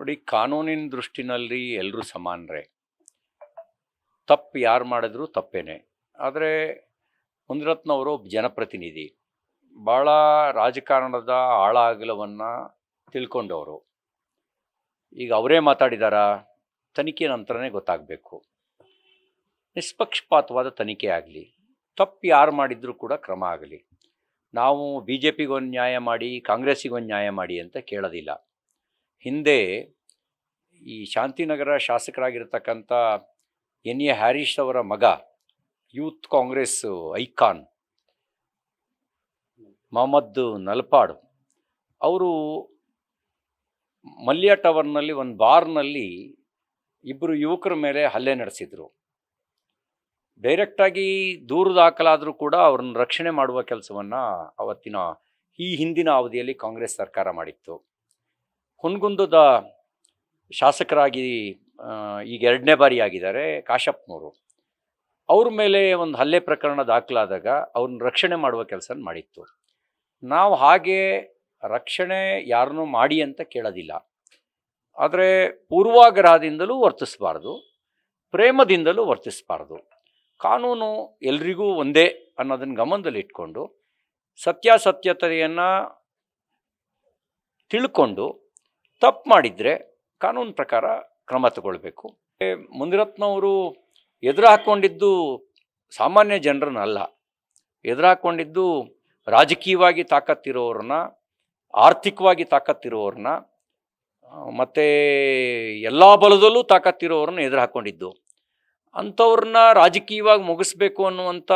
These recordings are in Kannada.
ನೋಡಿ, ಕಾನೂನಿನ ದೃಷ್ಟಿನಲ್ಲಿ ಎಲ್ಲರೂ ಸಮಾನರೇ. ತಪ್ಪು ಯಾರು ಮಾಡಿದ್ರು ತಪ್ಪೇನೆ. ಆದರೆ, ಮುನಿರತ್ನವರು ಜನಪ್ರತಿನಿಧಿ. ಭಾಳ ರಾಜಕಾರಣದ ಆಳ ಅಗಲವನ್ನು ತಿಳ್ಕೊಂಡವರು. ಈಗ ಅವರೇ ಮಾತಾಡಿದಾರಾ? ತನಿಖೆ ನಂತರನೇ ಗೊತ್ತಾಗಬೇಕು. ನಿಷ್ಪಕ್ಷಪಾತವಾದ ತನಿಖೆ ಆಗಲಿ, ತಪ್ಪು ಯಾರು ಮಾಡಿದರೂ ಕೂಡ ಕ್ರಮ ಆಗಲಿ. ನಾವು ಬಿ ಜೆ ಪಿಗೊಂದು ನ್ಯಾಯ ಮಾಡಿ ಕಾಂಗ್ರೆಸ್ಸಿಗೊಂದು ನ್ಯಾಯ ಮಾಡಿ ಅಂತ ಕೇಳೋದಿಲ್ಲ. ಹಿಂದೆ ಈ ಶಾಂತಿನಗರ ಶಾಸಕರಾಗಿರ್ತಕ್ಕಂಥ ಎನ್ ಎ ಹ್ಯಾರಿಸ್ ಅವರ ಮಗ, ಯೂತ್ ಕಾಂಗ್ರೆಸ್ ಐಕಾನ್ ಮೊಹಮ್ಮದ್ ನಲ್ಪಾಡು, ಅವರು ಮಲ್ಯ ಟವರ್ನಲ್ಲಿ ಒಂದು ಬಾರ್ನಲ್ಲಿ ಇಬ್ಬರು ಯುವಕರ ಮೇಲೆ ಹಲ್ಲೆ ನಡೆಸಿದರು. ಡೈರೆಕ್ಟಾಗಿ ದೂರು ದಾಖಲಾದರೂ ಕೂಡ ಅವ್ರನ್ನ ರಕ್ಷಣೆ ಮಾಡುವ ಕೆಲಸವನ್ನು ಅವತ್ತಿನ ಈ ಹಿಂದಿನ ಅವಧಿಯಲ್ಲಿ ಕಾಂಗ್ರೆಸ್ ಸರ್ಕಾರ ಮಾಡಿತ್ತು. ಹುನ್ಗುಂದದ ಶಾಸಕರಾಗಿ ಈಗ ಎರಡನೇ ಬಾರಿ ಆಗಿದ್ದಾರೆ ಕಾಶಪ್ಪನವರು ಅವ್ರ ಮೇಲೆ ಒಂದು ಹಲ್ಲೆ ಪ್ರಕರಣ ದಾಖಲಾದಾಗ ಅವ್ರನ್ನ ರಕ್ಷಣೆ ಮಾಡುವ ಕೆಲಸ ಮಾಡಿತ್ತು. ನಾವು ಹಾಗೆ ರಕ್ಷಣೆ ಯಾರನ್ನೂ ಮಾಡಿ ಅಂತ ಕೇಳೋದಿಲ್ಲ. ಆದರೆ ಪೂರ್ವಾಗ್ರಹದಿಂದಲೂ ವರ್ತಿಸಬಾರ್ದು, ಪ್ರೇಮದಿಂದಲೂ ವರ್ತಿಸಬಾರ್ದು. ಕಾನೂನು ಎಲ್ರಿಗೂ ಒಂದೇ ಅನ್ನೋದನ್ನು ಗಮನದಲ್ಲಿಟ್ಕೊಂಡು ಸತ್ಯಾಸತ್ಯತೆಯನ್ನು ತಿಳ್ಕೊಂಡು ತಪ್ಪು ಮಾಡಿದರೆ ಕಾನೂನು ಪ್ರಕಾರ ಕ್ರಮ ತಗೊಳ್ಬೇಕು. ಮುನಿರತ್ನವರು ಎದುರು ಹಾಕ್ಕೊಂಡಿದ್ದು ಸಾಮಾನ್ಯ ಜನರನ್ನಲ್ಲ. ಎದುರು ಹಾಕ್ಕೊಂಡಿದ್ದು ರಾಜಕೀಯವಾಗಿ ತಾಕತ್ತಿರೋರನ್ನ ಆರ್ಥಿಕವಾಗಿ ತಾಕತ್ತಿರೋರನ್ನ ಮತ್ತು ಎಲ್ಲ ಬಲದಲ್ಲೂ ತಾಕತ್ತಿರೋರನ್ನ ಎದುರು ಹಾಕ್ಕೊಂಡಿದ್ದು ಅಂಥವ್ರನ್ನ ರಾಜಕೀಯವಾಗಿ ಮುಗಿಸ್ಬೇಕು ಅನ್ನುವಂಥ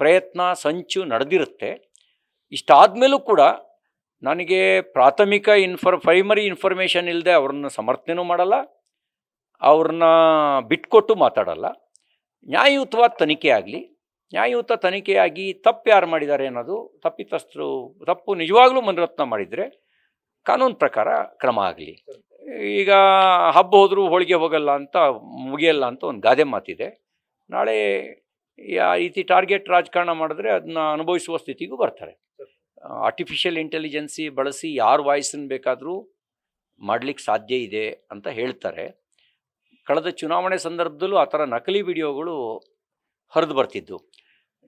ಪ್ರಯತ್ನ, ಸಂಚು ನಡೆದಿರುತ್ತೆ. ಇಷ್ಟಾದಮೇಲೂ ಕೂಡ ನನಗೆ ಪ್ರಾಥಮಿಕ ಇನ್ಫಾರ್ ಪ್ರೈಮರಿ ಇನ್ಫಾರ್ಮೇಷನ್ ಇಲ್ಲದೆ ಅವ್ರನ್ನ ಸಮರ್ಥನೆನೂ ಮಾಡಲ್ಲ, ಅವ್ರನ್ನ ಬಿಟ್ಕೊಟ್ಟು ಮಾತಾಡಲ್ಲ. ನ್ಯಾಯಯುತವಾದ ತನಿಖೆ ಆಗಲಿ, ನ್ಯಾಯಯುತ ತನಿಖೆಯಾಗಿ ತಪ್ಪು ಯಾರು ಮಾಡಿದ್ದಾರೆ ಅನ್ನೋದು ತಪ್ಪಿತಸ್ಥರು, ತಪ್ಪು ನಿಜವಾಗ್ಲೂ ಮನರತ್ನ ಮಾಡಿದರೆ ಕಾನೂನು ಪ್ರಕಾರ ಕ್ರಮ ಆಗಲಿ. ಈಗ ಹಬ್ಬ ಹೋದರೂ ಹೋಳಿಗೆ ಹೋಗಲ್ಲ ಅಂತ ಮುಗಿಯಲ್ಲ ಅಂತ ಒಂದು ಗಾದೆ ಮಾತಿದೆ. ನಾಳೆ ಆ ರೀತಿ ಟಾರ್ಗೆಟ್ ರಾಜಕಾರಣ ಮಾಡಿದ್ರೆ ಅದನ್ನ ಅನುಭವಿಸುವ ಸ್ಥಿತಿಗೂ ಬರ್ತಾರೆ. ಆರ್ಟಿಫಿಷಿಯಲ್ ಇಂಟೆಲಿಜೆನ್ಸಿ ಬಳಸಿ ಯಾರ ವಾಯ್ಸನ್ನು ಬೇಕಾದರೂ ಮಾಡಲಿಕ್ಕೆ ಸಾಧ್ಯ ಇದೆ ಅಂತ ಹೇಳ್ತಾರೆ. ಕಳೆದ ಚುನಾವಣೆ ಸಂದರ್ಭದಲ್ಲೂ ಆ ಥರ ನಕಲಿ ವಿಡಿಯೋಗಳು ಹರಿದು ಬರ್ತಿದ್ದು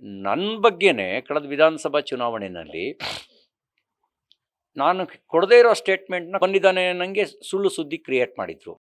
ನನ್ನ ಬಗ್ಗೆನೇ ಕಳೆದ ವಿಧಾನಸಭಾ ಚುನಾವಣೆಯಲ್ಲಿ ನಾನು ಕೊಡದೇ ಇರೋ ಸ್ಟೇಟ್ಮೆಂಟ್ನ ಬಂದಿದ್ದಾನೆ ನನಗೆ ಸುಳ್ಳು ಸುದ್ದಿ ಕ್ರಿಯೇಟ್ ಮಾಡಿದರು.